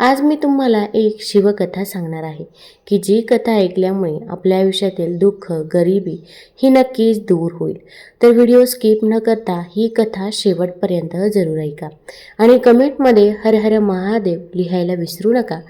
आज मी तुम्हाला एक शिवकथा सांगणार आहे की जी कथा ऐकल्यामुळे आपल्या आयुष्यातील दुःख गरिबी ही नक्कीच दूर होईल. तर व्हिडिओ स्किप न करता ही कथा शेवटपर्यंत जरूर ऐका आणि कमेंटमध्ये हर हर महादेव लिहायला विसरू नका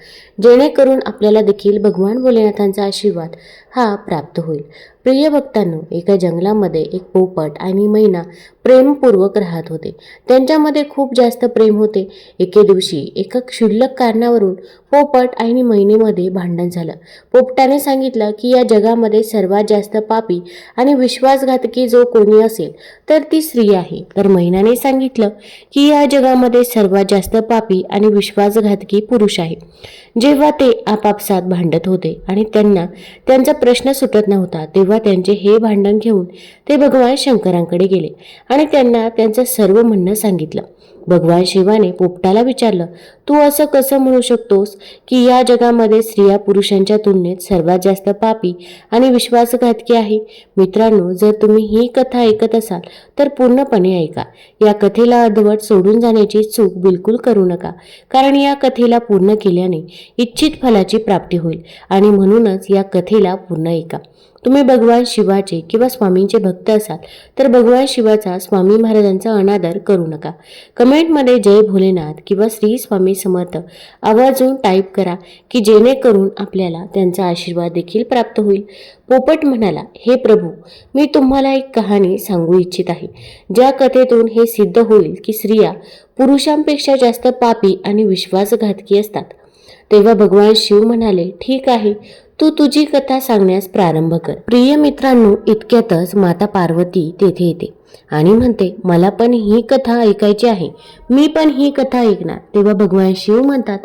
जेणेकरून आपल्याला देखील भगवान भोलेनाथांचा आशीर्वाद हा प्राप्त होईल. प्रिय भक्तांनो एका जंगलामध्ये एक पोपट आणि मैना प्रेमपूर्वक राहत होते. त्यांच्यामध्ये खूप जास्त प्रेम होते. एके दिवशी एका क्षुल्लक कारण कारणावरून पोपट आणि महिनेमध्ये भांडण झालं. पोपटाने सांगितलं की या जगामध्ये सर्वात जास्त पापी आणि विश्वासघातकी जो कोणी असेल तर ती स्त्री आहे. तर महिनाने सांगितलं की या जगामध्ये सर्वात जास्त पापी आणि विश्वासघातकी पुरुष आहे. जेव्हा ते आपापसात भांडत होते आणि त्यांना त्यांचा प्रश्न सुटत नव्हता तेव्हा त्यांचे हे भांडण घेऊन ते भगवान शंकरांकडे गेले आणि त्यांना त्यांचं सर्व म्हणणं सांगितलं. भगवान शिवाने पोपटाला विचारलं तू असं कसं म्हणू शकतोस की या जगामध्ये स्त्रिया पुरुषांच्या तुलनेत सर्वात जास्त पापी आणि विश्वासघातकी आहे? मित्रांनो जर तुम्ही ही कथा ऐकत असाल तर पूर्णपणे ऐका. या कथेला अर्धवट सोडून जाण्याची चूक बिलकुल करू नका कारण या कथेला पूर्ण केल्याने इच्छित फलाची प्राप्ती होईल. आणि म्हणूनच या कथेला पूर्ण ऐका. तुम्ही भगवान शिवाचे किंवा स्वामींचे भक्त असाल तर भगवान शिवाचा स्वामी महाराजांचा अनादर करू नका. कमेंटमध्ये जय भोलेनाथ किंवा श्री स्वामी समर्थ आवाजून टाईप करा की जेणेकरून आपल्याला त्यांचा आशीर्वाद देखील प्राप्त होईल. पोपट म्हणाला हे प्रभू मी तुम्हाला एक कहाणी सांगू इच्छित आहे. ज्या कथेतून हे सिद्ध होईल की स्त्रिया पुरुषांपेक्षा जास्त पापी आणि विश्वासघातकी असतात. तेव्हा भगवान शिव म्हणाले ठीक आहे. तू तुझी कथा सांगण्यास प्रारंभ कर. प्रिय मित्रांनो इतक्यातच माता पार्वती तेथे येते आणि म्हणते मला पण ही कथा ऐकायची आहे. मी पण ही कथा ऐकणार. तेव्हा भगवान शिव म्हणतात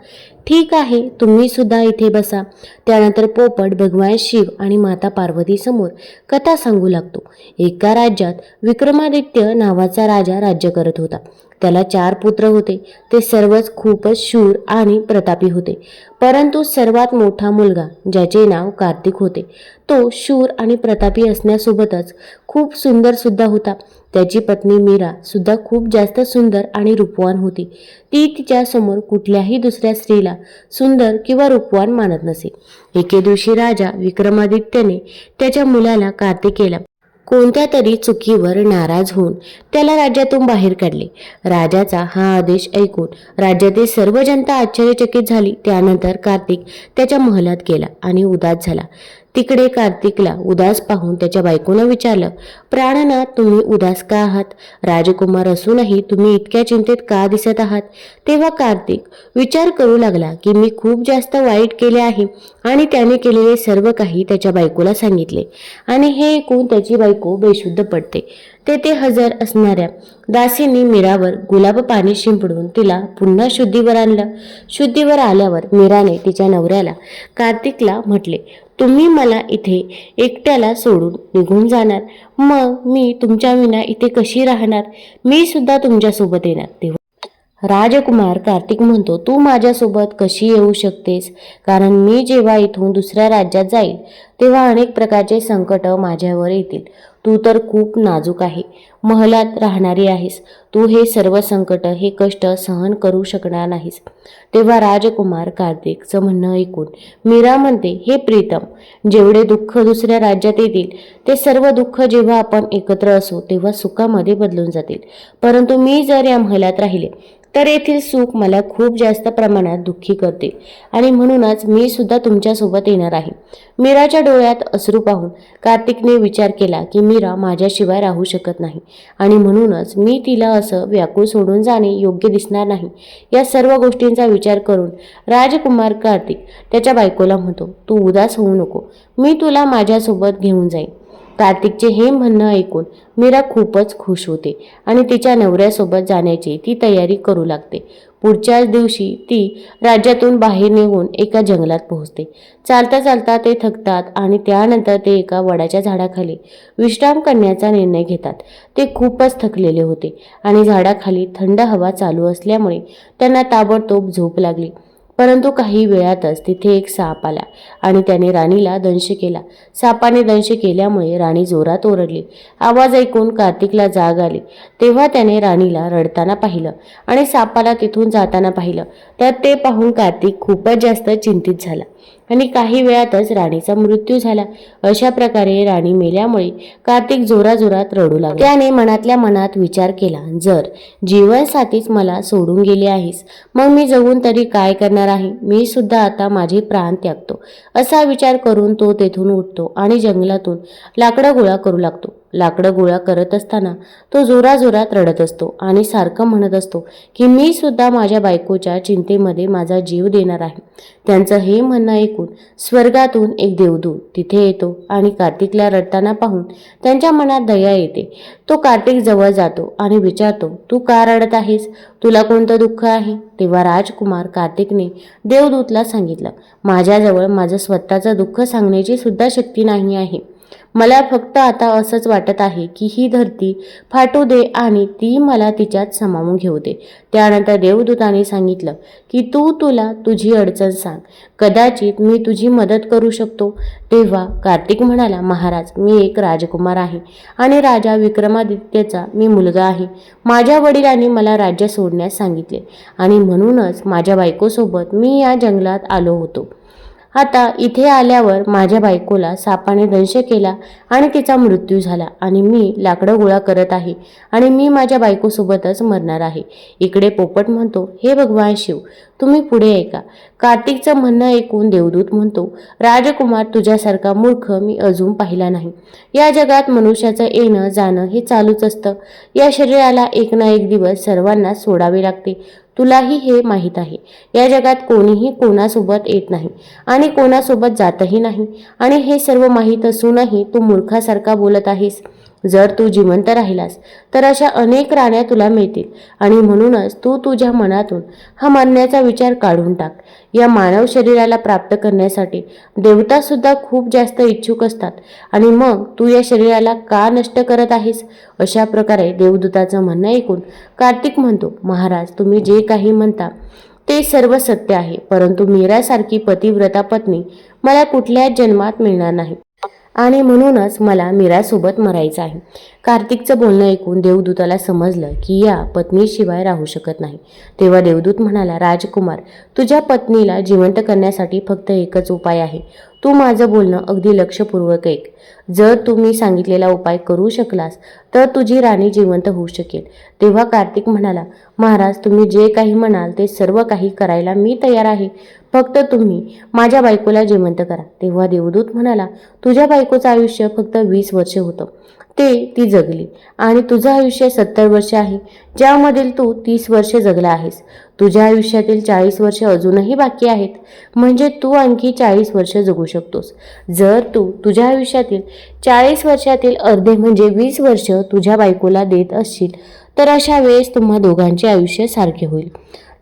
ठीक आहे तुम्ही सुद्धा इथे बसा. त्यानंतर पोपट भगवान शिव आणि माता पार्वती समोर कथा सांगू लागतो. एका राज्यात विक्रमादित्य नावाचा राजा राज्य करत होता. त्याला चार पुत्र होते. ते सर्वच खूपच शूर आणि प्रतापी होते. परंतु सर्वात मोठा मुलगा ज्याचे नाव कार्तिक होते तो शूर आणि प्रतापी असण्यासोबतच खूप सुंदर सुद्धा होता. त्याची पत्नी मीरा सुद्धा खूप जास्त सुंदर आणि रूपवान होती. ती तिच्या समोर कुठल्याही दुसऱ्या स्त्रीला सुंदर किंवा रूपवान मानत नसे. एके दिवशी राजा विक्रमादित्यने त्याच्या मुलाला कार्तिकेला कोणत्या तरी चुकीवर नाराज होऊन त्याला राज्यातून बाहेर काढले. राजाचा हा आदेश ऐकून राज्यातील सर्व जनता आश्चर्यचकित झाली. त्यानंतर कार्तिक त्याच्या महलात गेला आणि उदास झाला. तिकडे कार्तिकला उदास पाहून त्याच्या बायकोनं विचारलं प्राणनाथ तुम्ही उदास का आहात? राजकुमार असूनही तुम्ही इतक्या चिंतेत का दिसत आहात? तेव्हा कार्तिक विचार करू लागला की मी खूप जास्त वाईट केले आहे आणि त्याने केलेले सर्व काही त्याच्या बायकोला सांगितले. आणि हे ऐकून त्याची बायको बेशुद्ध पडते. तेथे हजर असणाऱ्या दासींनी मीरावर गुलाब पाणी शिंपडून तिला पुन्हा शुद्धीवर आणलं. शुद्धीवर आल्यावर मीराने तिच्या नवऱ्याला कार्तिकला म्हटले तुम्ही मला इथे एकट्याला सोडून निघून जाणार. मग मी तुमच्या विना इथे कशी राहणार? मी सुद्धा तुमच्यासोबत येणार. तेव्हा राजकुमार कार्तिक म्हणतो तू माझ्यासोबत कशी येऊ शकतेस? कारण मी जेव्हा इथून दुसऱ्या राज्यात जाईल तेव्हा अनेक प्रकारचे संकट माझ्यावर येतील. तू तर खूप नाजूक आहे. महलात राहणारी आहेस. तू हे सर्व संकट हे कष्ट सहन करू शकणार नाहीस. तेव्हा राजकुमार कार्तिकचं म्हणणं ऐकून मीरा म्हणते हे प्रीतम जेवढे दुःख दुसऱ्या राज्यात येतील ते सर्व दुःख जेव्हा आपण एकत्र असू तेव्हा सुखामध्ये बदलून जातील. परंतु मी जर या महलात राहिले तर येथील सुख मला खूप जास्त प्रमाणात दुःखी करते. आणि म्हणूनच मी सुद्धा तुमच्यासोबत येणार आहे. मीराच्या डोळ्यात अश्रू पाहून कार्तिकने विचार केला की मीरा माझ्याशिवाय राहू शकत नाही. आणि म्हणूनच मी तिला असं व्याकुळ सोडून जाणे योग्य दिसणार नाही. या सर्व गोष्टींचा विचार करून राजकुमार कार्तिक त्याच्या बायकोला म्हणतो तू उदास होऊ नको. मी तुला माझ्यासोबत घेऊन जाईन. कार्तिकचे हे म्हणणं ऐकून मीरा खूपच खुश होते आणि तिच्या नवऱ्यासोबत जाण्याची ती तयारी करू लागते. पुढच्याच दिवशी ती राज्यातून बाहेर निघून एका जंगलात पोहोचते. चालता चालता ते थकतात आणि त्यानंतर ते एका वडाच्या झाडाखाली विश्राम करण्याचा निर्णय घेतात. ते खूपच थकलेले होते आणि झाडाखाली थंड हवा चालू असल्यामुळे त्यांना ताबडतोब झोप लागली. परंतु काही वेळातच तिथे एक साप आला आणि त्याने राणीला दंश केला. सापाने दंश केल्यामुळे राणी जोरात ओरडली. आवाज ऐकून कार्तिकला जाग आली. तेव्हा त्याने राणीला रडताना पाहिलं आणि सापाला तिथून जाताना पाहिलं. तर ते पाहून कार्तिक खूपच जास्त चिंतित झाला. आणि काही वेळातच राणीचा मृत्यू झाला. अशा प्रकारे राणी मेल्यामुळे कार्तिक जोराजोरात रडू लागला. त्याने मनातल्या मनात विचार केला जर जीवनसाथीच मला सोडून गेली आहेस मग मी जगून तरी काय करणार आहे? मी सुद्धा आता माझे प्राण त्यागतो. असा विचार करून तो तेथून उठतो आणि जंगलातून लाकडं गोळा करू लागतो. लाकडं गोळा करत असताना तो जोराजोरात रडत असतो आणि सारखं म्हणत असतो की मी सुद्धा माझ्या बायकोच्या चिंतेमध्ये माझा जीव देणार आहे. त्यांचं हे म्हणणं ऐकून स्वर्गातून एक देवदूत तिथे येतो आणि कार्तिकला रडताना पाहून त्यांच्या मनात दया येते. तो कार्तिक जवळ जातो आणि विचारतो तू का रडत आहेस? तुला कोणतं दुःख आहे? तेव्हा राजकुमार कार्तिकने देवदूतला सांगितलं माझ्याजवळ माझं स्वतःचं दुःख सांगण्याची सुद्धा शक्ती नाही आहे. मला फक्त आता असंच वाटत आहे की ही धरती फाटू दे आणि ती मला तिच्यात सामावून घेऊ दे. त्यानंतर देवदूताने सांगितलं की तू तुला तुझी अडचण सांग. कदाचित मी तुझी मदत करू शकतो. तेव्हा कार्तिक म्हणाला महाराज मी एक राजकुमार आहे आणि राजा विक्रमादित्यचा मी मुलगा आहे. माझ्या वडिलांनी मला राज्य सोडण्यास सांगितले आणि म्हणूनच माझ्या बायकोसोबत मी या जंगलात आलो होतो. आता इथे आल्यावर माझ्या बायकोला सापाने दंश केला आणि तिचा मृत्यू झाला आणि मी लाकडं गोळा करत आहे आणि मी माझ्या बायकोसोबतच मरणार आहे. इकडे पोपट म्हणतो हे भगवान शिव तुम्ही पुढे ऐका. कार्तिकचं म्हणणं ऐकून देवदूत म्हणतो राजकुमार तुझ्यासारखा मूर्ख मी अजून पाहिला नाही. या जगात मनुष्याचं येणं जाणं हे चालूच असतं. या शरीराला एक ना एक दिवस सर्वांना सोडावे लागते. तुलाही हे माहीत आहे. या जगात कोणीही कोणासोबत येत नाही आणि कोणासोबत जातही नाही. आणि हे सर्व माहीत असूनही तू मूर्खासारखा बोलत आहेस. जर तू जिवंत राहिलास तर अशा अनेक राण्या तुला मिळतील. आणि म्हणूनच तू तुझ्या मनातून हा मानण्याचा विचार काढून टाक. या मानव शरीराला प्राप्त करण्यासाठी देवतासुद्धा खूप जास्त इच्छुक असतात. आणि मग तू या शरीराला का नष्ट करत आहेस? अशा प्रकारे देवदूताचं म्हणणं ऐकून कार्तिक म्हणतो महाराज तुम्ही जे काही म्हणता ते सर्व सत्य आहे. परंतु मीरासारखी पतिव्रता पत्नी मला कुठल्याच जन्मात मिळणार नाही. आणि म्हणूनच मला मीरासोबत मरायचं आहे. कार्तिकचं बोलणं ऐकून देवदूताला समजलं की या पत्नीशिवाय राहू शकत नाही. तेव्हा देवदूत म्हणाला राजकुमार तुझ्या पत्नीला जिवंत करण्यासाठी फक्त एकच उपाय आहे. तू माझं बोलणं अगदी लक्षपूर्वक ऐक. जर तुम्ही सांगितलेला उपाय करू शकलास तर तुझी राणी जिवंत होऊ शकेल. तेव्हा कार्तिक म्हणाला महाराज तुम्ही जे काही म्हणाल ते सर्व काही करायला मी तयार आहे. फक्त तुम्ही माझ्या बायकोला जिवंत करा. तेव्हा देवदूत म्हणाला तुझ्या बायकोचं आयुष्य फक्त वीस वर्ष होतं. ते ती जगली. आणि तुझं आयुष्य सत्तर वर्ष आहे. ज्यामधील तू तीस वर्षे जगला आहेस. तुझ्या आयुष्यातील चाळीस वर्ष अजूनही बाकी आहेत. म्हणजे तू आणखी चाळीस वर्ष जगू शकतोस. जर तू तुझ्या आयुष्यातील चाळीस वर्षातील अर्धे म्हणजे वीस वर्ष तुझ्या बायकोला देत असशील तर अशा वेळेस तुम्हा दोघांचे आयुष्य सारखे होईल.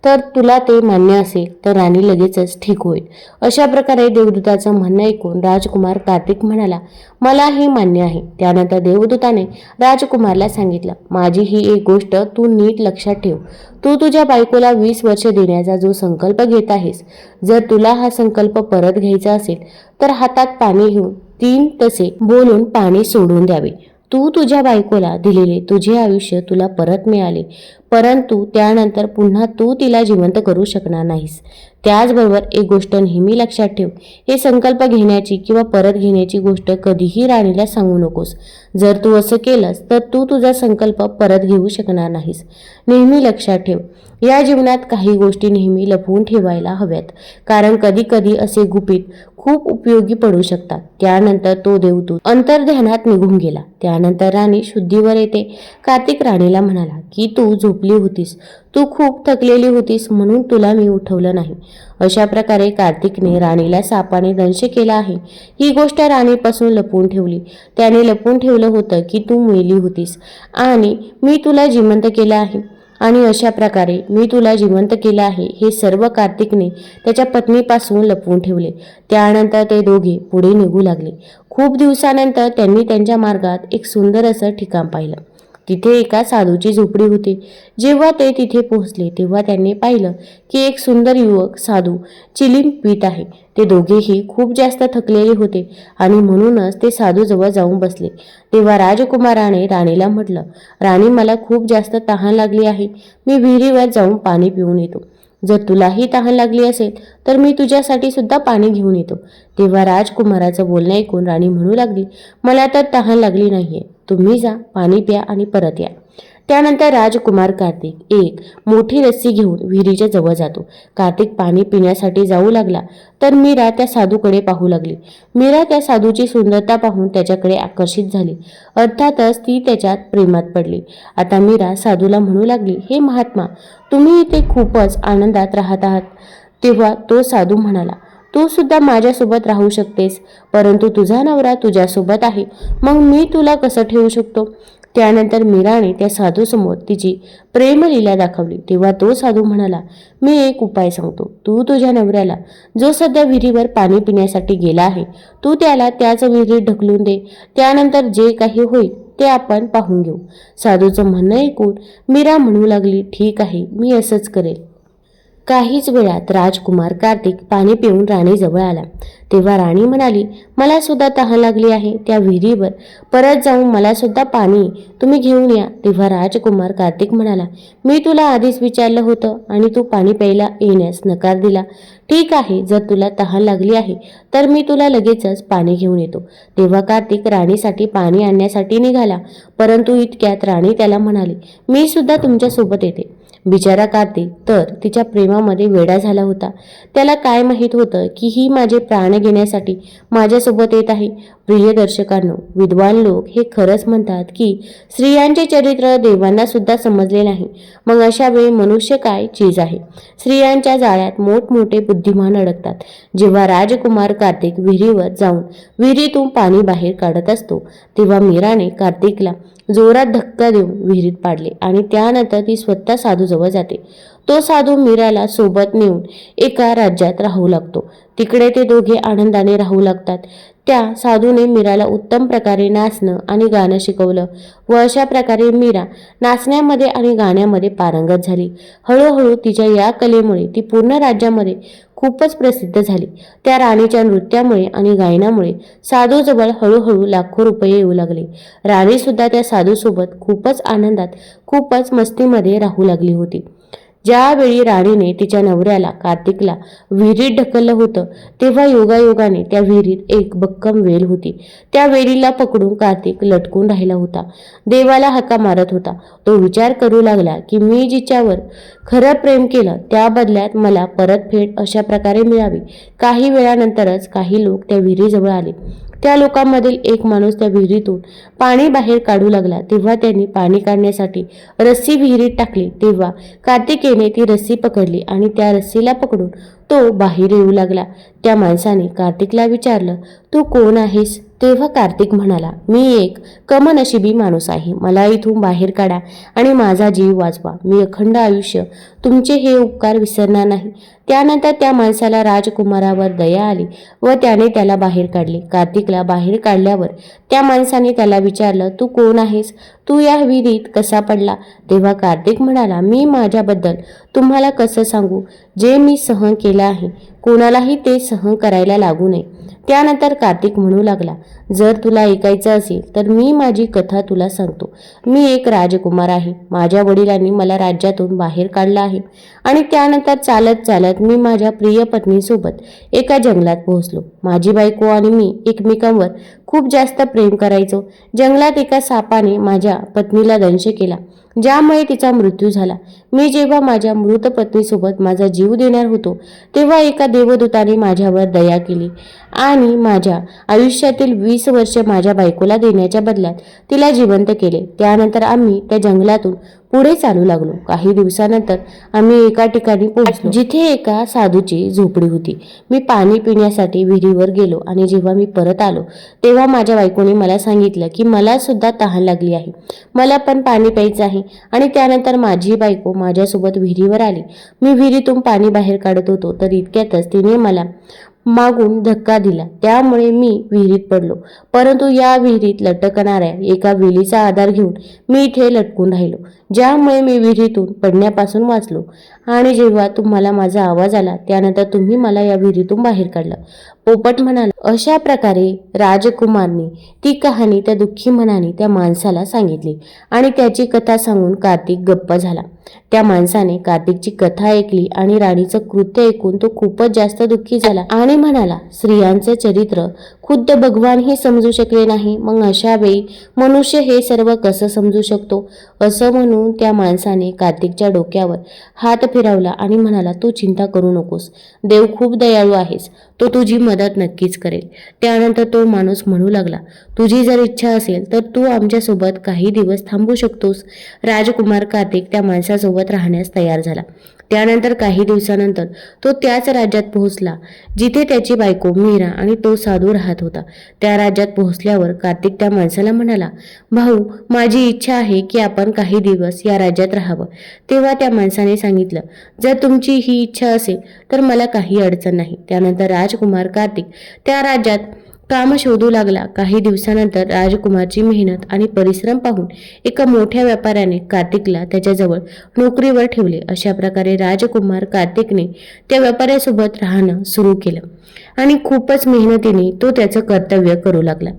तर तुला ते मान्य असेल तर राणी लगेचच ठीक होईल. अशा प्रकारे देवदूताचं म्हणणं ऐकून राजकुमार कार्तिक म्हणाला मला हे मान्य आहे. त्यानंतर देवदूताने राजकुमारला सांगितलं माझी ही एक गोष्ट तू नीट लक्षात ठेव. तू तुझ्या बायकोला वीस वर्ष देण्याचा जो संकल्प घेत आहेस जर तुला हा संकल्प परत घ्यायचा असेल तर हातात पाणी घेऊन तीन तसे बोलून पाणी सोडून द्यावे. तू तुझ्या बायकोला दिलेले तुझे आयुष्य तुला परत मिळाले. परंतु त्यानंतर पुन्हा तू तिला जिवंत करू शकणार नाहीस. त्याचबरोबर एक गोष्ट नेहमी लक्षात ठेव. हे संकल्प घेण्याची किंवा परत घेण्याची गोष्ट कधीही राणीला सांगू नकोस. जर तू असं केलंस तर तू तुझा संकल्प परत घेऊ शकणार नाहीस. नेहमी लक्षात ठेव. या जीवनात काही गोष्टी नेहमी लपवून ठेवायला हव्यात. कारण कधी कधी असे गुपित खूप उपयोगी पडू शकतात. त्यानंतर तो देवदूत अंतर्ध्यानात निघून गेला. त्यानंतर राणी शुद्धीवर येते. कार्तिक राणीला म्हणाला की तू झोपली होतीस. तू खूप थकलेली होतीस म्हणून तुला मी उठवलं नाही. अशा प्रकारे कार्तिकने राणीला सापाने दंश केला आहे. ही गोष्ट राणीपासून लपवून ठेवली. त्याने लपवून ठेवलं होतं की तू मेली होतीस आणि मी तुला जिवंत केलं आहे. आणि अशा प्रकारे मी तुला जिवंत केलं आहे हे सर्व कार्तिकने त्याच्या पत्नीपासून लपवून ठेवले. त्यानंतर ते दोघे पुढे निघू लागले. खूप दिवसानंतर त्यांनी त्यांच्या मार्गात एक सुंदर असं ठिकाण पाहिलं. तिथे एका साधूची झोपडी होती. जेव्हा ते तिथे पोहोचले तेव्हा त्यांनी पाहिलं की एक सुंदर युवक साधू चिलीम पित आहे. ते दोघेही खूप जास्त थकलेले होते आणि म्हणूनच ते साधूजवळ जाऊन बसले. तेव्हा राजकुमाराने राणीला म्हटलं राणी मला खूप जास्त तहान लागली आहे. मी विहिरीवर जाऊन पाणी पिऊन येतो. जर तुलाही तहान लागली असेल तर मी तुझ्यासाठी सुद्धा पाणी घेऊन येतो. तेव्हा राजकुमाराचं बोलणं ऐकून राणी म्हणू लागली मला तर तहान लागली नाहीये. तुम्ही जा पाणी प्या आणि परत या. त्यानंतर राजकुमार कार्तिक एक मोठी रस्सी घेऊन विहिरीच्या जवळ जातो. कार्तिक पाणी पिण्यासाठी जाऊ लागला तर मीरा त्या साधूकडे पाहू लागली. मीरा त्या साधूची सुंदरता पाहून त्याच्याकडे आकर्षित झाली. अर्थातच ती त्याच्यात प्रेमात पडली. आता मीरा साधूला म्हणू लागली हे महात्मा तुम्ही इथे खूपच आनंदात राहत आहात. तेव्हा तो साधू म्हणाला तू सुद्धा माझ्यासोबत राहू शकतेस परंतु तुझा नवरा तुझ्यासोबत आहे. मग मी तुला कसं ठेवू शकतो? त्यानंतर मीराने त्या साधूसमोर तिची प्रेमलीला दाखवली. तेव्हा तो साधू म्हणाला मी एक उपाय सांगतो. तू तुझ्या नवऱ्याला जो सध्या विहिरीवर पाणी पिण्यासाठी गेला आहे तू त्याला त्याच विहिरीत ढकलून दे. त्यानंतर जे काही होईल ते आपण पाहून घेऊ. साधूचं म्हणणं ऐकून मीरा म्हणू लागली ठीक आहे मी असंच करेल. काहीच वेळात राजकुमार कार्तिक पाणी पिऊन राणीजवळ आला. तेव्हा राणी म्हणाली मला सुद्धा तहान लागली आहे त्या विहिरीवर. परत जाऊन मला सुद्धा पाणी तुम्ही घेऊन या. तेव्हा राजकुमार कार्तिक म्हणाला मी तुला आधीच विचारलं होतं आणि तू पाणी प्यायला येण्यास नकार दिला. ठीक आहे जर तुला तहान लागली आहे तर मी तुला लगेचच पाणी घेऊन येतो. तेव्हा कार्तिक राणीसाठी पाणी आणण्यासाठी निघाला. परंतु इतक्यात राणी त्याला म्हणाली मी सुद्धा तुमच्यासोबत येते. बिचारा कार्तिक. तर तिच्या प्रेमामध्ये वेडा झाला होता. त्याला काय माहीत होतं की ही माझे प्राण घेण्यासाठी माझ्यासोबत येत आहे? प्रिय दर्शकांनो विद्वान लोक हे खरंच म्हणतात की स्त्रियांचे चरित्र देवांना सुद्धा समजले नाही. मग अशा वेळी मनुष्य काय चीज आहे? स्त्रियांच्या जाळ्यात मोठमोठे बुद्धिमान अडकतात. जेव्हा राजकुमार कार्तिक विहिरीवर जाऊन विहिरीतून पाणी बाहेर काढत असतो तेव्हा मीराने कार्तिकला जोरात धक्का देऊन विहिरीत पाडले आणि त्यानंतर ती स्वतः साधूजवळ जाते. तो साधू मीराला सोबत नेऊन एका राज्यात राहू लागतो. तिकडे ते दोघे आनंदाने राहू लागतात. त्या साधूने मीराला उत्तम प्रकारे नाचणं आणि गाणं शिकवलं. व अशा प्रकारे मीरा नाचण्यामध्ये आणि गाण्यामध्ये पारंगत झाली. हळूहळू तिच्या या कलेमुळे ती पूर्ण राज्यामध्ये खूपच प्रसिद्ध झाली. त्या राणीच्या नृत्यामुळे आणि गायनामुळे साधूजवळ हळूहळू लाखो रुपये येऊ लागले. राणीसुद्धा त्या साधूसोबत खूपच आनंदात खूपच मस्तीमध्ये राहू लागली होती. ज्यावेळी राणीने तिच्या नवऱ्याला कार्तिकला विहिरीत ढकललं होतं तेव्हा योगायोगाने त्या विहिरीत एक बक्कम वेल होती. त्या वेलीला पकडून कार्तिक लटकून राहिला होता. देवाला हका मारत होता. तो विचार करू लागला की मी जिच्यावर खरं प्रेम केलं त्या बदल्यात मला परतफेड अशा प्रकारे मिळावी. काही वेळानंतरच काही लोक त्या विहिरीजवळ आले. त्या लोकांमधील एक माणूस त्या विहिरीतून पाणी बाहेर काढू लागला. तेव्हा त्यांनी पाणी काढण्यासाठी रस्सी विहिरीत टाकली. तेव्हा कार्तिकेने ती रस्सी पकडली आणि त्या रस्सीला पकडून तो बाहेर येऊ लागला. त्या माणसाने कार्तिकला विचारलं तू कोण आहेस? तेव्हा कार्तिक म्हणाला मी एक कमनशिबी माणूस आहे. मला इथून बाहेर काढा आणि माझा जीव वाचवा. मी अखंड आयुष्य तुमचे हे उपकार विसरणार नाही. त्यानंतर त्या माणसाला राजकुमारावर दया आली व त्याने त्याला बाहेर काढले. कार्तिकला बाहेर काढल्यावर त्या माणसाने त्याला विचारलं तू कोण आहेस? तू या विहिरीत कसा पडला? तेव्हा कार्तिक म्हणाला मी माझ्याबद्दल तुम्हाला कसं सांगू? जे मी सहन केलं आहे कोणालाही ते सहन करायला लागू नये. त्यानंतर कार्तिक म्हणू लागला जर तुला ऐकायचं असेल तर मी माझी कथा तुला सांगतो. मी एक राजकुमार आहे. माझ्या वडिलांनी मला राज्यातून बाहेर काढलं आहे. आणि त्यानंतर चालत चालत मी माझ्या प्रिय पत्नीसोबत एका जंगलात पोहोचलो. माझी बायको आणि मी एकमेकांवर खूप जास्त प्रेम करायचो. जंगलात एका सापाने माझ्या पत्नीला दंश केला ज्यामुळे तिचा मृत्यू झाला. मी जेव्हा माझ्या मृत पत्नीसोबत माझा जीव देणार होतो तेव्हा एका देवदूताने माझ्यावर दया केली आणि माझ्या आयुष्यातील वीस वर्ष माझ्या बायकोला देण्याच्या बदल्यात तिला जिवंत केले. त्यानंतर आम्ही त्या जंगलातून पुढे चालू लागलो. काही दिवसानंतर आम्ही एका ठिकाणी पोहोचलो. जिथे एका साधूची झोपडी होती. मी पाणी पिण्यासाठी विहिरीवर गेलो आणि जेव्हा मी परत आलो तेव्हा माझ्या बायकोने मला सांगितलं की मला सुद्धा तहान लागली आहे. मला पण पाणी प्यायचं आहे आणि त्यानंतर माझी बायको माझ्यासोबत विहिरीवर आली. मी विहिरीतून पाणी बाहेर काढत होतो तर इतक्यातच तिने मला मागून धक्का दिला. त्यामुळे मी विहिरीत पडलो. परंतु या विहिरीत लटकणाऱ्या एका वेलीचा आधार घेऊन मी इथे लटकून राहिलो. ज्यामुळे मी विहिरीतून पडण्यापासून वाचलो. आणि जेव्हा तुम्हाला माझा आवाज आला त्यानंतर तुम्ही मला या विहिरीतून बाहेर काढलं. पोपट म्हणाला अशा प्रकारे राजकुमारने ती कहाणी त्या दुःखी मनाने त्या माणसाला सांगितली आणि त्याची कथा सांगून कार्तिक गप्प झाला. त्या माणसाने कार्तिकची कथा ऐकली आणि राणीचं कृत्य ऐकून तो खूपच जास्त दुःखी झाला आणि म्हणाला स्त्रियांचं चरित्र खुद्द भगवानही समजू शकले नाही. मग अशा वेळी मनुष्य हे सर्व कसं समजू शकतो? असं म्हणून त्या माणसाने कार्तिकच्या डोक्यावर हात फिरवला आणि म्हणाला तू चिंता करू नकोस. देव खूप दयाळू आहेस. तो तुझी मदत नक्कीच करेल. त्यानंतर तो माणूस म्हणू लागला तुझी जर इच्छा असेल तर तू आमच्यासोबत काही दिवस थांबू शकतोस. राजकुमार कार्तिक त्या माणसासोबत राहण्यास तयार झाला. त्यानंतर काही दिवसानंतर तो त्याच राज्यात पोहोचला जिथे त्याची बायको मीरा आणि तो साधू राहत होता. त्या राज्यात पोहोचल्यावर कार्तिक त्या माणसाला म्हणाला भाऊ माझी इच्छा आहे की आपण काही दिवस या राज्यात राहावं. तेव्हा त्या माणसाने सांगितलं जर तुमची ही इच्छा असेल तर मला काही अडचण नाही. त्यानंतर राजकुमार कार्तिक त्या राज्यात काम शोधू लागला. काही दिवसानंतर राजकुमारची मेहनत आणि परिश्रम पाहून एका मोठ्या व्यापाऱ्याने कार्तिकला त्याच्याजवळ नोकरीवर ठेवले. अशा प्रकारे राजकुमार कार्तिकने त्या व्यापाऱ्यासोबत राहणं सुरू केलं आणि खूपच मेहनतीने तो त्याचं कर्तव्य करू लागला.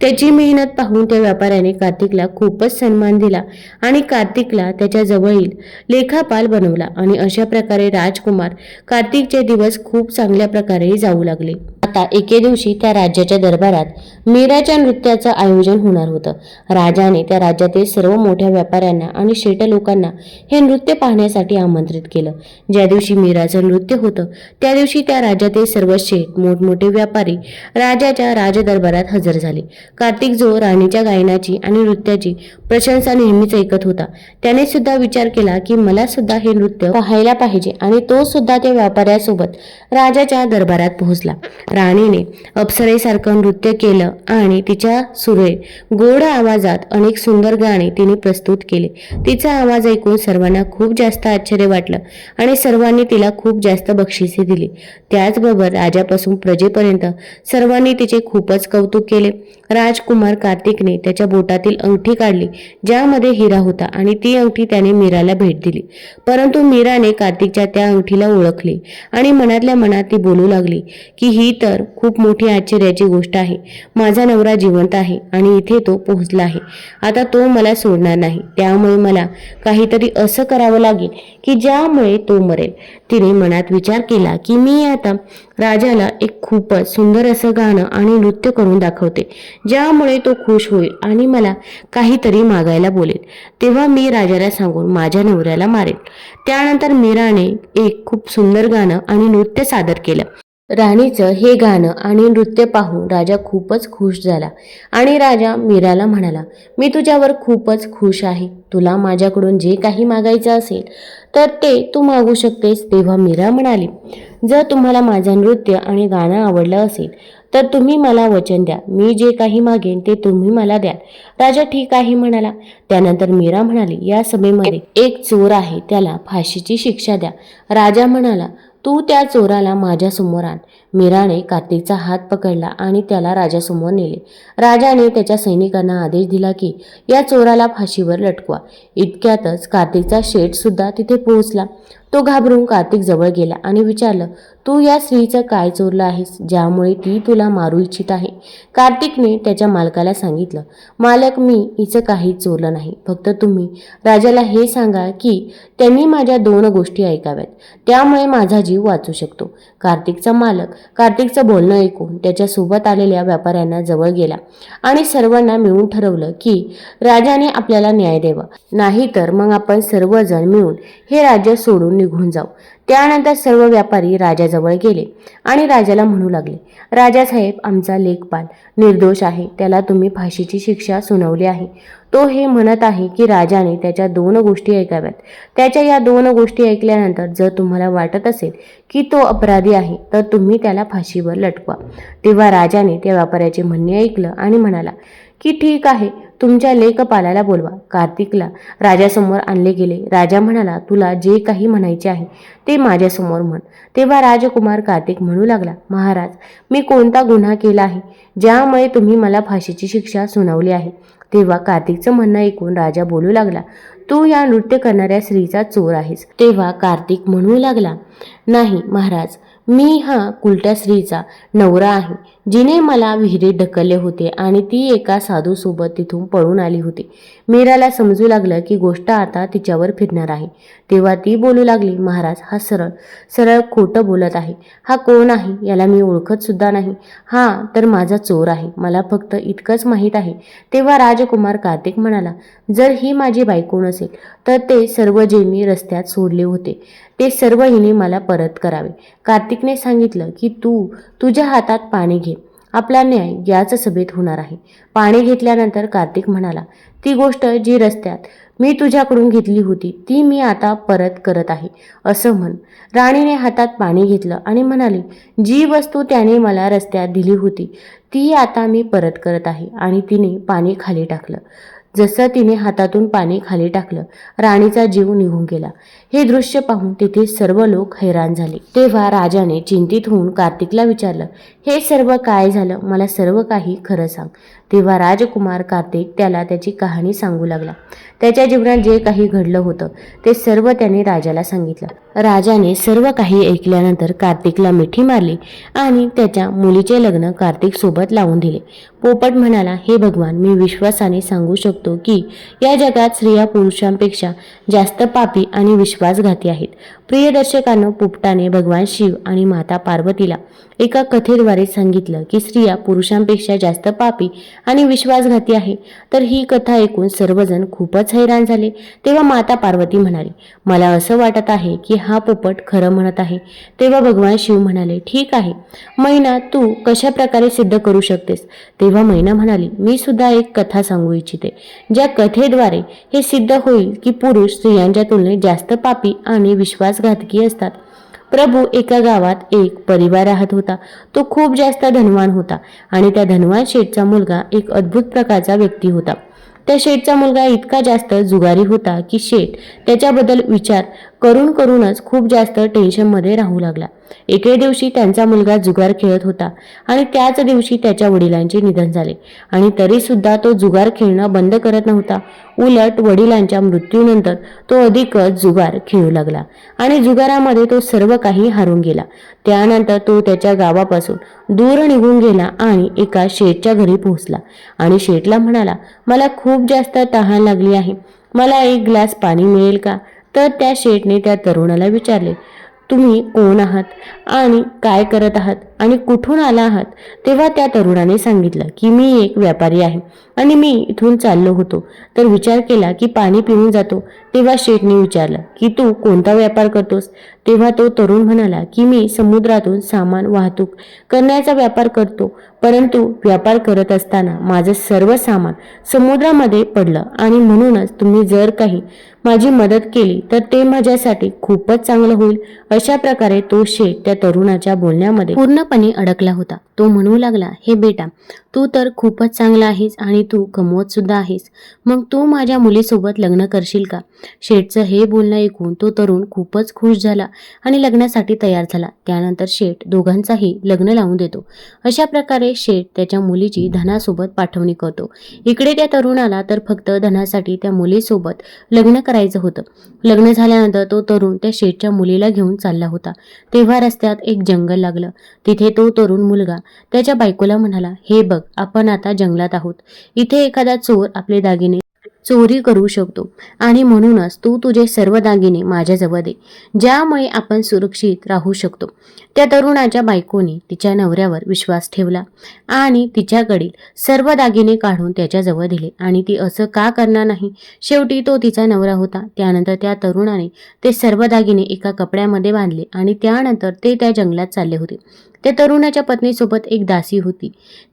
त्याची मेहनत पाहून त्या व्यापाऱ्याने कार्तिकला खूपच सन्मान दिला आणि कार्तिकला त्याच्या जवळील लेखापाल बनवला आणि अशा प्रकारे राजकुमार कार्तिकचे दिवस खूप चांगल्या प्रकारे जाऊ लागले. आता एके दिवशी त्या राज्याच्या दरबारात मीराच्या नृत्याचं आयोजन होणार होतं. राजाने त्या राज्यातील सर्व मोठ्या व्यापाऱ्यांना आणि शेट लोकांना हे नृत्य पाहण्यासाठी आमंत्रित केलं. ज्या दिवशी मीराचं नृत्य होतं त्या दिवशी त्या राज्यातील सर्व शेठ मोठमोठे व्यापारी राजाच्या राजदरबारात हजर झाले. कार्तिक जो राणीच्या गायनाची आणि नृत्याची प्रशंसा नेहमीच ऐकत होता. त्याने सुद्धा विचार केला की मला सुद्धा हे नृत्य पाहायला पाहिजे आणि तो सुद्धा त्या व्यापाऱ्यासोबत राजाच्या दरबारात पोहोचला. राणीने अप्सरेसारखं नृत्य केलं आणि तिच्या सुरे गोड आवाजात अनेक सुंदर गाणे तिने प्रस्तुत केले. तिचा आवाज ऐकून सर्वांना खूप जास्त आश्चर्य वाटलं आणि सर्वांनी तिला खूप जास्त बक्षिसे दिली. त्याचबरोबर राजापासून प्रजेपर्यंत सर्वांनी तिचे खूपच कौतुक केले. राजकुमार कार्तिकने त्याच्या बोटातील अंगठी काढली ज्यामध्ये हिरा होता आणि ती अंगठी त्याने मीराला भेट दिली. परंतु मीराने कार्तिकच्या त्या अंगठीला ओळखली आणि मनातल्या मनात ती बोलू लागली की ही तर खूप मोठी आश्चर्याची गोष्ट आहे. माझा नवरा जिवंत आहे आणि इथे तो पोहोचला आहे. आता तो मला सोडणार नाही. त्यामुळे मला काहीतरी असं करावं लागेल की ज्यामुळे तो मरेल. तिने मनात विचार केला की मी आता राजाला एक खूपच सुंदर असं गाणं आणि नृत्य करून दाखवते ज्यामुळे तो खुश होईल आणि मला काहीतरी मागायला बोलेल. तेव्हा मी राजाला सांगून माझ्या नवऱ्याला मारेल. त्यानंतर मीराने एक खूप सुंदर गाणं आणि नृत्य सादर केलं. राणीचं हे गाणं आणि नृत्य पाहून राजा खूपच खुश झाला आणि राजा मीराला म्हणाला मी तुझ्यावर खूपच खुश आहे. तुला माझ्याकडून जे काही मागायचं असेल तर ते तू मागू शकतेस. तेव्हा मीरा म्हणाली जर तुम्हाला माझं नृत्य आणि गाणं आवडलं असेल तर तुम्ही मला वचन द्या. मी जे काही मागेन ते तुम्ही मला द्या. राजा ठीक आहे म्हणाला. त्यानंतर मीरा म्हणाली या सभेमध्ये एक चोर आहे त्याला फाशीची शिक्षा द्या. राजा म्हणाला तू त्या चोराला माझ्यासमोर आण. मीराने कार्तिकचा हात पकडला आणि त्याला राजासमोर नेले. राजाने त्याच्या सैनिकांना आदेश दिला की या चोराला फाशीवर लटकवा. इतक्यातच कार्तिकचा शेठ सुद्धा तिथे पोहोचला. तो घाबरून कार्तिक जवळ गेला आणि विचारलं तू या स्त्रीचं काय चोरलं आहेस ज्यामुळे ती तुला मारू इच्छित आहे? कार्तिकने त्याच्या मालकाला सांगितलं मालक मी हिचं काही चोरलं नाही. फक्त तुम्ही राजाला हे सांगा की त्यांनी माझ्या दोन गोष्टी ऐकाव्यात. त्यामुळे माझा जीव वाचू शकतो. कार्तिकचा मालक कार्तिकचं बोलणं ऐकून त्याच्यासोबत आलेल्या व्यापाऱ्यांना जवळ गेला आणि सर्वांना मिळून ठरवलं की राजाने आपल्याला न्याय द्यावा. नाहीतर मग आपण सर्वजण मिळून हे राज्य सोडून निघून जाऊ. त्यानंतर सर्व व्यापारी राजाजवळ गेले आणि राजाला म्हणू लागले राजासाहेब आमचा लेखपाल निर्दोष आहे त्याला तुम्ही फाशीची शिक्षा सुनावली आहे. तो हे म्हणत आहे की राजाने त्याच्या दोन गोष्टी ऐकाव्यात. त्याच्या या दोन गोष्टी ऐकल्यानंतर जर तुम्हाला वाटत असेल की तो अपराधी आहे तर तुम्ही त्याला फाशीवर लटकवा. तेव्हा राजाने त्या व्यापाऱ्याचे म्हणणे ऐकलं आणि म्हणाला की ठीक आहे तुमच्या लेखपालाला बोलवा. कार्तिकला राजासमोर आणले गेले. राजा म्हणाला तुला जे काही म्हणायचे आहे ते माझ्यासमोर म्हण. तेव्हा राजकुमार कार्तिक म्हणू लागला महाराज मी कोणता गुन्हा केला आहे ज्यामुळे तुम्ही मला फाशीची शिक्षा सुनावली आहे? तेव्हा कार्तिकचं म्हणणं ऐकून राजा बोलू लागला तू या नृत्य करणाऱ्या स्त्रीचा चोर आहेस. तेव्हा कार्तिक म्हणू लागला नाही महाराज मी हा कुलट्या स्त्रीचा नवरा आहे. जिने मला विहिरीत ढकलले होते आणि ती एका साधूसोबत तिथून पळून आली होती. मीराला समजू लागलं की गोष्ट आता तिच्यावर फिरणार आहे. तेव्हा ती बोलू लागली महाराज हा सरळ सरळ खोटं बोलत आहे. हा कोण आहे? याला मी ओळखत सुद्धा नाही. हा तर माझा चोर आहे. मला फक्त इतकंच माहीत आहे. तेव्हा राजकुमार कार्तिक म्हणाला जर ही माझी बायको नसेल तर ते सर्व जे मी रस्त्यात सोडले होते ते सर्व हिने मला परत करावे. कार्तिकने सांगितलं की तू तुझ्या हातात पाणी घे. आपला न्याय याच सभेत होणार आहे. पाणी घेतल्यानंतर कार्तिक म्हणाला ती गोष्ट जी रस्त्यात मी तुझ्याकडून घेतली होती ती मी आता परत करत आहे. असं म्हण. राणीने हातात पाणी घेतलं आणि म्हणाली जी वस्तू त्याने मला रस्त्यात दिली होती ती आता मी परत करत आहे. आणि तिने पाणी खाली टाकलं. जसं तिने हातातून पाणी खाली टाकलं राणीचा जीव निघून गेला. हे दृश्य पाहून तेथे सर्व लोक हैराण झाले. तेव्हा राजाने चिंतित होऊन कार्तिकला विचारलं हे सर्व काय झालं? मला सर्व काही खरं सांग. तेव्हा राजकुमार कार्तिक त्याला त्याची कहाणी सांगू लागला. त्याच्या जीवनात जे काही घडलं होतं ते सर्व त्याने राजाला सांगितलं. राजाने सर्व काही ऐकल्यानंतर कार्तिकला मिठी मारली आणि त्याच्या मुलीचे लग्न कार्तिक सोबत लावून दिले. पोपट म्हणाला हे भगवान मी विश्वासाने सांगू शकतो की या जगात स्त्रिया पुरुषांपेक्षा जास्त पापी आणि विश्वासघाती आहेत. प्रियदर्शकानं पोपटाने भगवान शिव आणि माता पार्वतीला एका कथेद्वारे सांगितलं की स्त्रिया पुरुषांपेक्षा जास्त पापी आणि विश्वासघाती आहे. तर ही कथा ऐकून सर्वजण खूपच हैराण झाले. तेव्हा माता पार्वती म्हणाली मला असं वाटत आहे की हा पोपट खरं म्हणत आहे. तेव्हा भगवान शिव म्हणाले ठीक आहे. मैना तू कशा प्रकारे सिद्ध करू शकतेस? तेव्हा मैना म्हणाली मी सुद्धा एक कथा सांगू इच्छिते ज्या कथेद्वारे हे सिद्ध होईल की पुरुष स्त्रियांच्या तुलनेत जास्त पापी आणि विश्वास विश्वासघातकी असतात. प्रभू एका गावात एक परिवार राहत होता. तो खूप जास्त धनवान होता आणि त्या धनवान शेठचा मुलगा एक अद्भुत प्रकारचा व्यक्ती होता. त्या शेठचा मुलगा इतका जास्त जुगारी होता की शेठ त्याच्याबद्दल विचार करून करूनच खूप जास्त टेन्शनमध्ये राहू लागला. एके दिवशी त्यांचा मुलगा जुगार खेळत होता आणि त्याच दिवशी त्याच्या वडिलांचे निधन झाले. आणि तरीसुद्धा तो जुगार खेळणं बंद करत नव्हता. उलट वडिलांच्या मृत्यूनंतर तो अधिकच जुगार खेळू लागला आणि जुगारामध्ये तो सर्व काही हारून गेला. त्यानंतर तो त्याच्या गावापासून दूर निघून गेला आणि एका शेठच्या घरी पोहोचला आणि शेठला म्हणाला मला खूप जास्त तहान लागली आहे. मला एक ग्लास पाणी मिळेल का? तर त्या शेठने त्या तरुणाला विचारले तुम्ही कोण आहात आणि काय करत आहात? आणि कुठून आला आहात? तेव्हा त्या तरुणाने सांगितलं की मी एक व्यापारी आहे आणि मी इथून चाललो होतो. तर विचार केला की पाणी पिऊन जातो. तेव्हा शेठने विचारलं की तू कोणता व्यापार करतोस? तेव्हा तो तरुण म्हणाला की मी समुद्रातून सामान वाहतूक करण्याचा व्यापार करतो. परंतु व्यापार करत असताना माझं सर्व सामान समुद्रामध्ये पडलं आणि म्हणूनच तुम्ही जर काही माझी मदत केली तर ते माझ्यासाठी खूपच चांगलं होईल. अशा प्रकारे तो शेठ त्या तरुणाच्या बोलण्यामध्ये पूर्ण पूर्णपणे अडकला होता. तो म्हणू लागला हे बेटा तू तर खूपच चांगला आहेस आणि तू कमवत सुद्धा आहेस. मग तू माझ्या मुलीसोबत लग्न करशील का? शेठचं हे बोलणं ऐकून तो तरुण खूपच खुश झाला आणि लग्नासाठी तयार झाला. त्यानंतर शेठ दोघांचाही लग्न लावून देतो. अशा प्रकारे शेठ त्याच्या मुलीची धनासोबत पाठवणी करतो. इकडे त्या तरुणाला तर फक्त धनासाठी त्या मुलीसोबत लग्न करायचं होतं. लग्न झाल्यानंतर तो तरुण त्या शेठच्या मुलीला घेऊन चालला होता. तेव्हा रस्त्यात एक जंगल लागलं. तिथे तो तरुण मुलगा त्याच्या बायकोला म्हणाला हे बघ आपण आता जंगलात आहोत. इथे एखादा चोर आपले दागिने चोरी करू शकतो. आणि म्हणूनच तू तुझे सर्व दागिने माझ्याजवळ दे ज्यामुळे आपण सुरक्षित राहू शकतो. त्या तरुणाच्या बायकोने तिच्या नवऱ्यावर विश्वास ठेवला आणि तिच्याकडील सर्व दागिने काढून त्याच्याजवळ दिले. आणि ती असं का करणार नाही? शेवटी तो तिचा नवरा होता. त्यानंतर त्या तरुणाने ते सर्व दागिने एका कपड्यामध्ये बांधले आणि त्यानंतर ते त्या जंगलात चालले होते. त्या तरुणाच्या पत्नीसोबत एक दासी होती.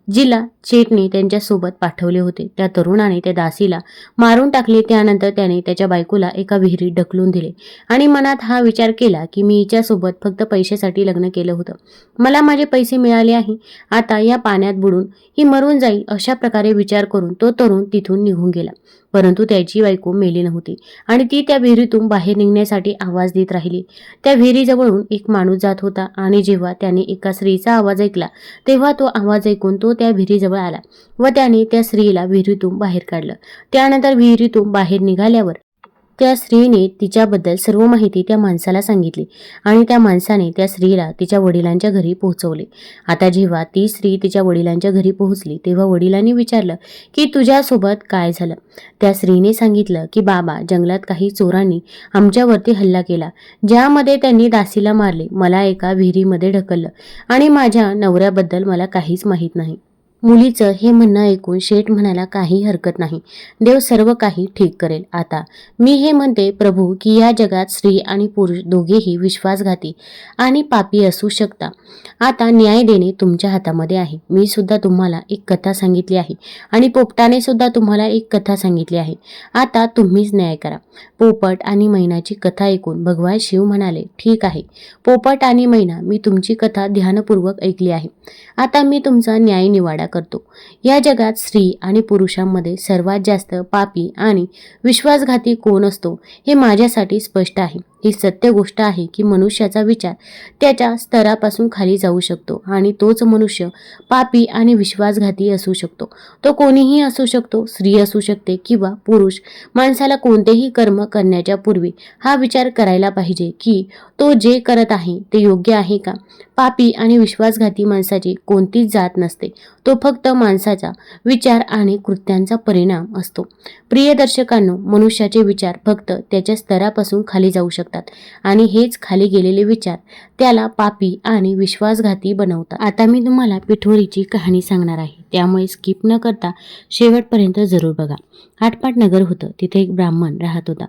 जिला चेटने त्यांच्यासोबत पाठवले होते. त्या तरुणाने त्या दासीला मारून टाकले. त्यानंतर त्याने त्याच्या बायकोला एका विहिरीत ढकलून दिले. आणि मनात हा विचार केला की मी हिच्यासोबत फक्त पैशासाठी लग्न केलं होतं. मला माझे पैसे मिळाले आहे. आता या पाण्यात बुडून ही मरून जाईल अशा प्रकारे विचार करून तो तरुण तिथून निघून गेला. परंतु त्याची बायको मेली नव्हती. आणि ती त्या विहिरीतून बाहेर निघण्यासाठी आवाज देत राहिली. त्या विहिरीजवळून एक माणूस जात होता आणि जेव्हा त्याने एका स्त्रीचा आवाज ऐकला तेव्हा तो आवाज ऐकून तो त्या विहिरीजवळ आला व त्याने त्या स्त्रीला विहिरीतून बाहेर काढलं. त्यानंतर विहिरीतून बाहेर निघाल्यावर त्या स्त्रीने तिच्याबद्दल सर्व माहिती त्या माणसाला सांगितली आणि त्या माणसाने त्या स्त्रीला तिच्या वडिलांच्या घरी पोहोचवले. आता जेव्हा ती स्त्री तिच्या वडिलांच्या घरी पोहोचली तेव्हा वडिलांनी विचारलं की तुझ्यासोबत काय झालं? त्या स्त्रीने सांगितलं की बाबा जंगलात काही चोरांनी आमच्यावरती हल्ला केला. ज्यामध्ये त्यांनी दासीला मारले मला एका विहिरीमध्ये ढकललं आणि माझ्या नवऱ्याबद्दल मला काहीच माहीत नाही. मुलीचं हे म्हणणं ऐकून शेठ म्हणायला काही हरकत नाही. देव सर्व काही ठीक करेल. आता मी हे म्हणते प्रभू की या जगात स्त्री आणि पुरुष दोघेही विश्वासघाती आणि पापी असू शकता. आता न्याय देणे तुमच्या हातामध्ये आहे. मी सुद्धा तुम्हाला एक कथा सांगितली आहे आणि पोपटाने सुद्धा तुम्हाला एक कथा सांगितली आहे. आता तुम्हीच न्याय करा. पोपट आणि मैनाची कथा ऐकून भगवान शिव म्हणाले ठीक आहे. पोपट आणि मैना मी तुमची कथा ध्यानपूर्वक ऐकली आहे. आता मी तुमचा न्याय निवाडा करतो. या जगात स्त्री आणि पुरुषांमध्ये सर्वात जास्त पापी आणि विश्वासघाती कोण असतो हे माझ्यासाठी स्पष्ट आहे. ही सत्य गोष्ट आहे की मनुष्याचा विचार त्याच्या स्तरापासून खाली जाऊ शकतो आणि तोच मनुष्य पापी आणि विश्वासघाती असू शकतो. तो कोणीही असू शकतो स्त्री असू शकते किंवा पुरुष माणसाला कोणतेही कर्म करण्याच्या पूर्वी हा विचार करायला पाहिजे की तो जे करत आहे ते योग्य आहे का? पापी आणि विश्वासघाती माणसाची कोणतीच जात नसते तो फक्त माणसाचा विचार आणि कृत्यांचा परिणाम असतो. प्रिय दर्शकांनो मनुष्याचे विचार फक्त त्याच्या स्तरापासून खाली जाऊ शकतात. आणि हेच खाली गेलेले विचार त्याला पापी आणि विश्वासघाती बनवतात. आता मी तुम्हाला पिठोरीची कहाणी सांगणार आहे. त्यामुळे स्किप न करता शेवटपर्यंत जरूर बघा. आटपाट नगर होतं तिथे एक ब्राह्मण राहत होता.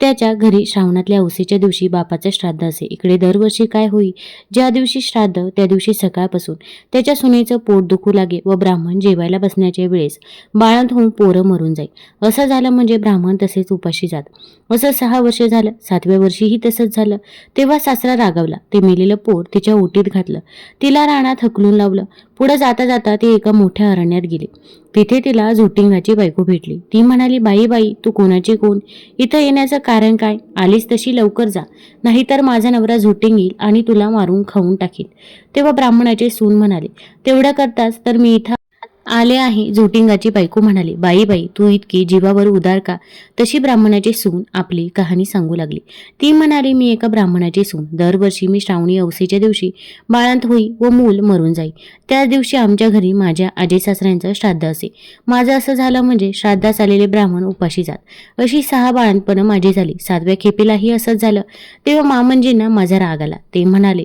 त्याच्या घरी श्रावणातल्या औसेच्या दिवशी बापाचं श्राद्ध असे. इकडे दरवर्षी काय होई? ज्या दिवशी श्राद्ध त्या दिवशी सकाळपासून. त्याच्या सुनेचं पोट दुखू लागे व ब्राह्मण जेवायला बसण्याच्या वेळेस बाळंत होऊन पोरं मरून जाईल असं झालं म्हणजे ब्राह्मण तसेच उपाशी जात. असं सहा वर्ष झालं सातव्या वर्षीही तसंच झालं. तेव्हा सासरा रागावला. ते मेलेलं पोर तिच्या ओटीत घातलं. तिला रानात हकलून लावलं. पुढे जाता जाता ती एका मोठ्या अरण्यात गेले. तिथे तिला झुटिंगाची बायको भेटली. ती म्हणाली बाई बाई तू कोणाची कोण? इथं येण्याचं कारण काय? आलीस तशी लवकर जा. नाहीतर माझा नवरा झुटिंग येईल आणि तुला मारून खाऊन टाकील तेव्हा ब्राह्मणाचे सून म्हणाले तेवढं करताच तर मी इथं आले आहे. झोटिंगाची बायको म्हणाली बाई बाई तू इतकी जीवावर उदार का? तशी ब्राह्मणाची सून आपली कहाणी सांगू लागली. ती म्हणाली मी एका ब्राह्मणाची सून. दरवर्षी मी श्रावणी अवसेच्या दिवशी बाळांत होई व मूल मरून जाई. त्याच दिवशी आमच्या घरी माझ्या आजी सासऱ्यांचं श्राद्ध असे. माझं असं झालं म्हणजे श्राद्धास आलेले ब्राह्मण उपाशी जात. अशी सहा बाळांतपणं माझी झाली. सातव्या खेपेलाही असंच झालं. तेव्हा मामंजींना माझा राग आला. ते म्हणाले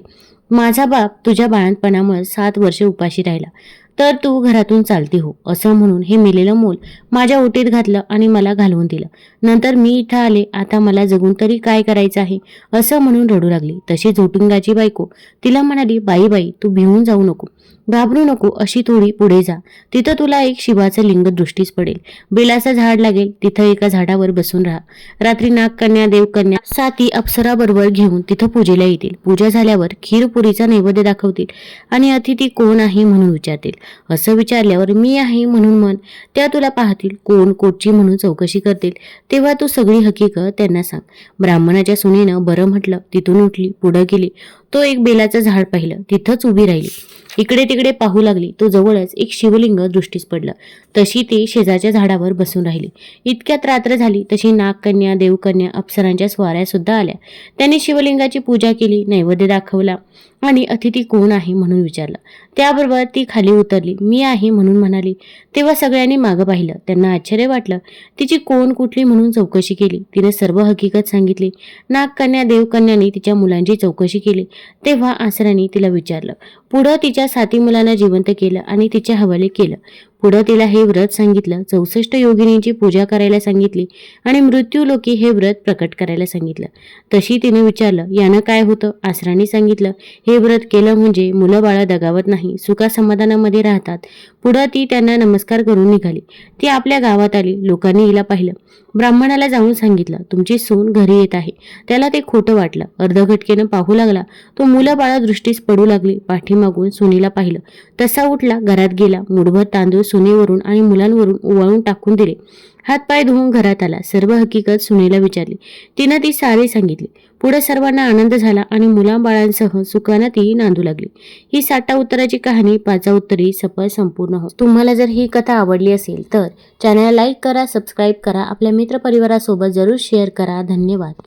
माझा बाप तुझ्या बाळंतपणामुळे सात वर्षे उपाशी राहिला. तर तू घरातून चालती हो असं म्हणून हे मिलेलं मोल माझ्या ओटीत घातलं आणि मला घालवून दिलं. नंतर मी इथं आले आता मला जगून तरी काय करायचं आहे असं म्हणून रडू लागली. तशी झोटिंगाची बायको तिला म्हणाली बाई बाई तू भिवून जाऊ नको. घाबरू नको अशी थोडी पुढे जा. तिथं तुला एक शिवाचं लिंग दृष्टीस पडेल. बेलाचं झाड लागेल तिथं एका झाडावर बसून राहा. रात्री नागकन्या देवकन्या साती अप्सराबरोबर घेऊन तिथं पूजेला येतील. पूजा झाल्यावर खीरपुरीचा नैवेद्य दाखवतील आणि अतिथी कोण आहे म्हणून विचारतील. असं विचारल्यावर मी आहे म्हणून म्हण. त्या तुला पाहतील कोण कोटची म्हणून चौकशी करतील. तेव्हा तू सगळी हकीकत त्यांना सांग. ब्राह्मणाच्या सुनेनं बरं म्हटलं. तिथून उठली पुढं गेली. तो एक बेलाचं झाड पाहिलं. तिथंच उभी राहिली. इकडे तिकडे पाहू लागली. तो जवळच एक शिवलिंग दृष्टीस पडलं. तशी ती शेजारच्या झाडावर बसून राहिली. इतक्यात रात्र झाली. तशी नागकन्या देवकन्या अप्सरांच्या स्वाऱ्या सुद्धा आल्या. त्यांनी शिवलिंगाची पूजा केली नैवेद्य दाखवला. आणि अतिथी कोण आहे म्हणून विचारलं. त्याबरोबर ती खाली उतरली. मी आहे म्हणून म्हणाली. तेव्हा सगळ्यांनी मागं पाहिलं. त्यांना आश्चर्य वाटलं. तिची कोण कुठली म्हणून चौकशी केली. तिने सर्व हकीकत सांगितली. नागकन्या देवकन्याने तिच्या मुलांची चौकशी केली. तेव्हा आसराने तिला विचारलं. पुढं तिच्या साती मुलांना जिवंत केलं आणि तिच्या हवाले केलं. पुढं तिला हे व्रत सांगितलं चौसष्ट योगिनींची पूजा करायला सांगितली आणि मृत्यूलोकी हे व्रत प्रकट करायला सांगितलं. तशी तिने विचारलं यानं काय होतं? आसरांनी सांगितलं हे व्रत केलं म्हणजे मुलं बाळं दगावत नाही सुखासमाधानामध्ये राहतात. पुढं ती त्यांना नमस्कार करून निघाली. ती आपल्या गावात आली लोकांनी हिला पाहिलं. ब्राह्मणाला जाऊन सांगितलं तुमची सून घरी येत आहे. त्याला ते खोटं वाटलं. अर्धघटकेनं पाहू लागला. तो मुलं बाळा दृष्टीस पडू लागली. पाठीमागून सुनीला पाहिलं. तसा उठला घरात गेला मुठभर तांदूळ सुनेवरून आणि मुलांवरून उवाळून टाकून दिले. हातपाय धुवून घरात आला. सर्व हकीकत सुनेला विचारली. तिनं ती सारी सांगितली. पुढे सर्वांना आनंद झाला आणि मुलाबाळांसह सुखानं ती नांदू लागली. ही साठा उत्तराची कहाणी पाचा उत्तरी सफळ संपूर्ण हो. तुम्हाला जर ही कथा आवडली असेल तर चॅनल लाईक करा सबस्क्राईब करा. आपल्या मित्रपरिवारासोबत जरूर शेअर करा. धन्यवाद.